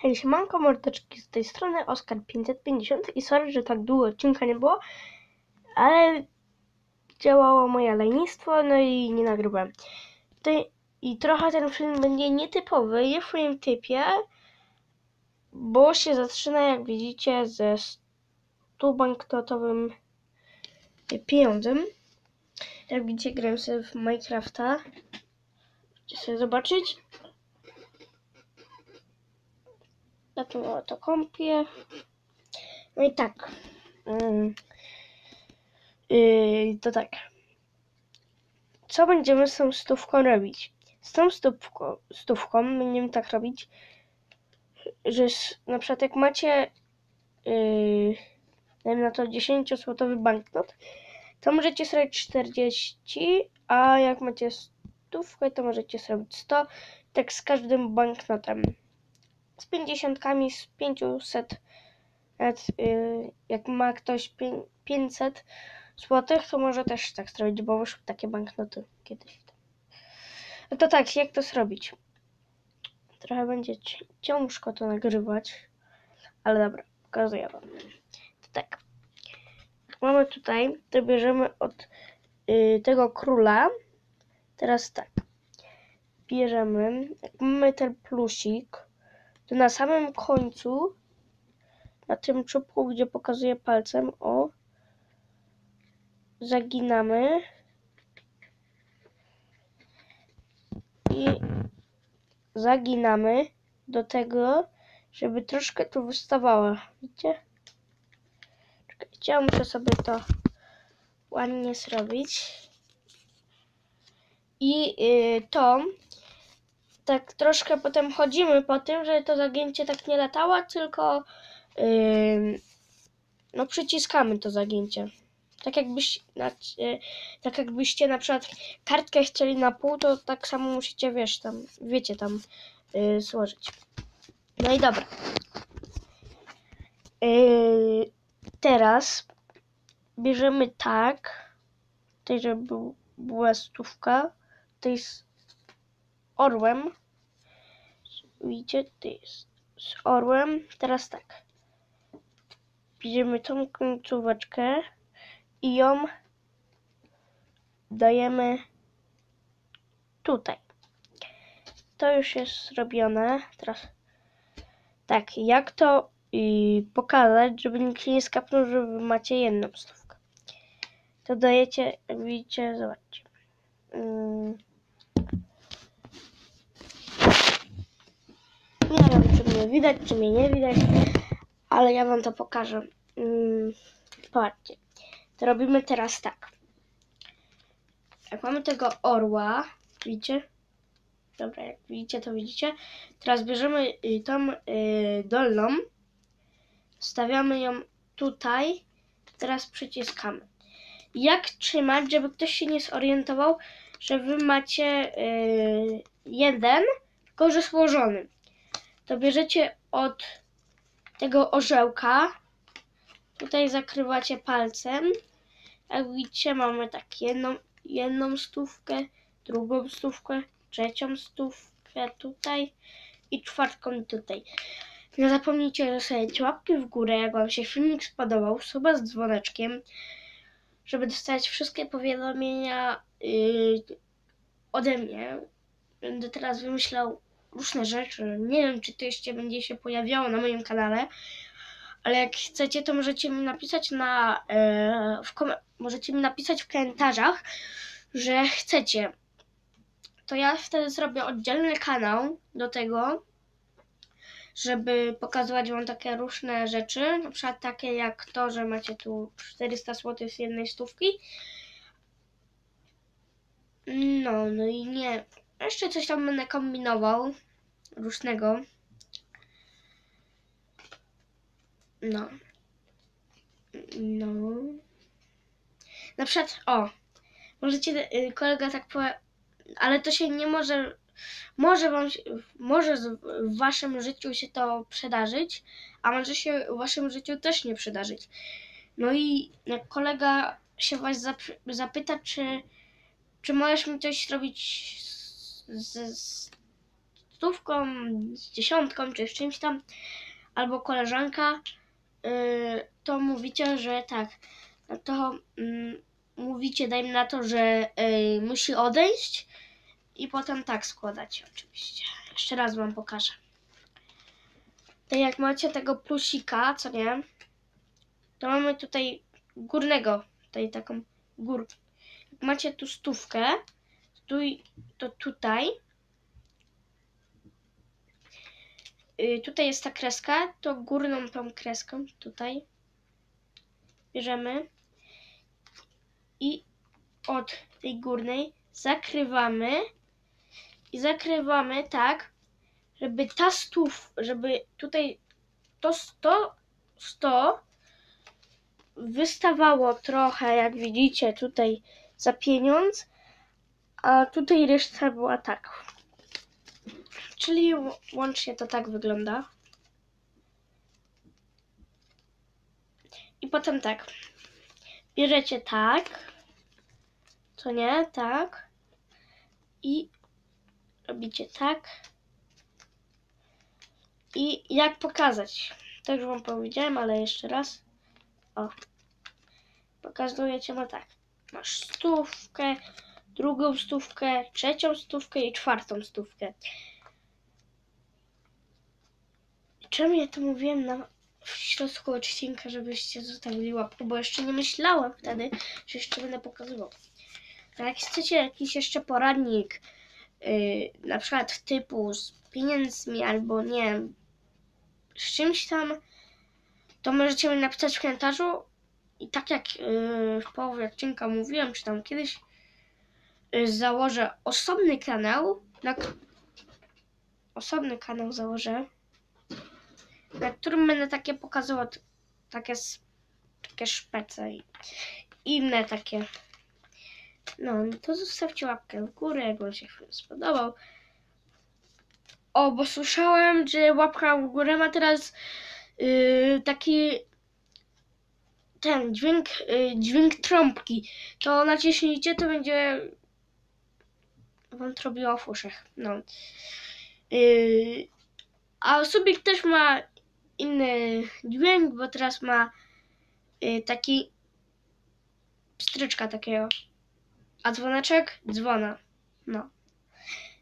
Hej, siemanko, mordeczki z tej strony Oskar 550 i sorry, że tak długo odcinka nie było, ale działało moje lenistwo, no i nie nagrywałem. I trochę ten film będzie nietypowy, nie w swoim typie, bo się zaczyna, jak widzicie, ze 100 banknotowym pieniądzem. Jak widzicie, gram sobie w Minecrafta. Chcecie sobie zobaczyć? Na tym oto kąpie. No i tak. Yy, to tak. Co będziemy z tą stówką robić? Z tą stówką, stówką będziemy tak robić, że s- na przykład jak macie yy, dajmy na to 10-złotowy banknot, to możecie zrobić 40, a jak macie stówkę, to możecie zrobić 100. Tak z każdym banknotem z 50, z 500, nawet yy, jak ma ktoś pię- 500 złotych, to może też tak zrobić, bo wyszły takie banknoty kiedyś. No to tak, jak to zrobić? Trochę będzie ci- ciężko to nagrywać, ale dobra, pokazuję wam. To tak, mamy tutaj, to bierzemy od yy, tego króla, teraz tak, bierzemy, mamy ten plusik, to na samym końcu, na tym czubku, gdzie pokazuję palcem, o, zaginamy i zaginamy do tego, żeby troszkę tu wystawała. Widzicie? Czekajcie, ja muszę sobie to ładnie zrobić. I yy, to tak troszkę potem chodzimy po tym, że to zagięcie tak nie latało, tylko yy, no przyciskamy to zagięcie. Tak, jakbyś, yy, tak jakbyście na przykład kartkę chcieli na pół, to tak samo musicie, wiesz, tam, wiecie, tam yy, złożyć. No i dobra. Yy, teraz bierzemy tak, tutaj żeby był, była stówka, z orłem. Widzicie, to jest z orłem. Teraz tak. Bierzemy tą końcóweczkę i ją dajemy tutaj. To już jest zrobione. Teraz tak, jak to y, pokazać, żeby nikt nie skapnął, że macie jedną stówkę. To dajecie, widzicie, zobaczcie. Ym, Nie wiem, czy mnie widać, czy mnie nie widać, ale ja wam to pokażę. Mm, Patrzcie. To robimy teraz tak. Jak mamy tego orła, widzicie? Dobra, jak widzicie, to widzicie. Teraz bierzemy y, tą y, dolną, stawiamy ją tutaj, teraz przyciskamy. Jak trzymać, żeby ktoś się nie zorientował, że wy macie y, jeden, tylko że złożony to bierzecie od tego orzełka, tutaj zakrywacie palcem. Jak widzicie, mamy tak jedną, jedną stówkę, drugą stówkę, trzecią stówkę tutaj i czwartą tutaj. Nie zapomnijcie zostawić łapki w górę, jak Wam się filmik spodobał, suba z dzwoneczkiem, żeby dostać wszystkie powiadomienia yy, ode mnie. Będę teraz wymyślał różne rzeczy. Nie wiem, czy to jeszcze będzie się pojawiało na moim kanale, ale jak chcecie, to możecie mi napisać na e, w możecie mi napisać w komentarzach, że chcecie. To ja wtedy zrobię oddzielny kanał do tego, żeby pokazywać wam takie różne rzeczy, na przykład takie jak to, że macie tu 400 zł z jednej stówki. No, no i nie. Jeszcze coś tam będę kombinował różnego. No. No. Na przykład, o, możecie, y, kolega tak powie, ale to się nie może, może wam, może w waszym życiu się to przydarzyć, a może się w waszym życiu też nie przydarzyć. No i jak kolega się was zap- zapyta, czy, czy możesz mi coś zrobić z, z, stówką, z dziesiątką, czy z czymś tam, albo koleżanka, yy, to mówicie, że tak, no to mm, mówicie, dajmy na to, że yy, musi odejść i potem tak składacie oczywiście. Jeszcze raz wam pokażę. Tak jak macie tego plusika, co nie, to mamy tutaj górnego, tutaj taką górkę. Jak macie tu stówkę, tu, to tutaj, y, tutaj jest ta kreska, to górną tą kreską, tutaj, bierzemy i od tej górnej zakrywamy i zakrywamy tak, żeby ta stów, żeby tutaj to 100, 100 wystawało trochę, jak widzicie, tutaj za pieniądz, a tutaj reszta była tak. Czyli łącznie to tak wygląda. I potem tak. Bierzecie tak, co nie, tak. I robicie tak. I jak pokazać? To już wam powiedziałem, ale jeszcze raz. O. Pokazuję cię no tak. Masz stówkę, drugą stówkę, trzecią stówkę i czwartą stówkę. Czemu ja to mówiłem na w środku odcinka, żebyście zostawili łapkę, bo jeszcze nie myślałem wtedy, że jeszcze będę pokazywał. A jak chcecie jakiś jeszcze poradnik, yy, na przykład typu z pieniędzmi albo nie wiem, z czymś tam, to możecie mi napisać w komentarzu. I tak jak yy, w połowie odcinka mówiłem, czy tam kiedyś, yy, założę osobny kanał, na osobny kanał założę, na którym będę takie pokazywał takie, takie szpece i inne takie. No, no to zostawcie łapkę w górę, jak wam się film spodobał. O, bo słyszałem, że łapka w górę ma teraz yy, taki ten dźwięk, yy, dźwięk trąbki. To naciśnijcie, to będzie wam trobiło w uszach. No. Yy, a Subik też ma inny dźwięk, bo teraz ma yy, taki pstryczka takiego. A dzwoneczek? Dzwona. No.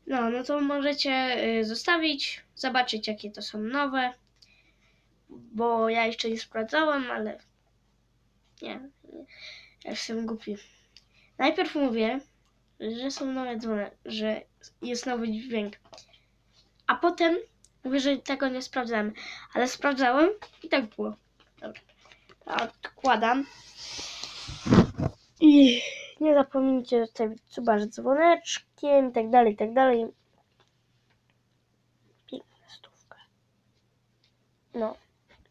No, no to możecie y, zostawić, zobaczyć jakie to są nowe. Bo ja jeszcze nie sprawdzałem, ale nie, nie. ja jestem głupi. Najpierw mówię, że są nowe dzwony, że jest nowy dźwięk. A potem mówię, że tego nie sprawdzałem. Ale sprawdzałem i tak było. Dobra. Odkładam. I nie zapomnijcie zostawić suba z dzwoneczkiem i tak dalej, i tak dalej. Piękna stówka. No,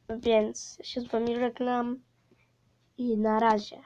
więc się z wami żegnam i na razie.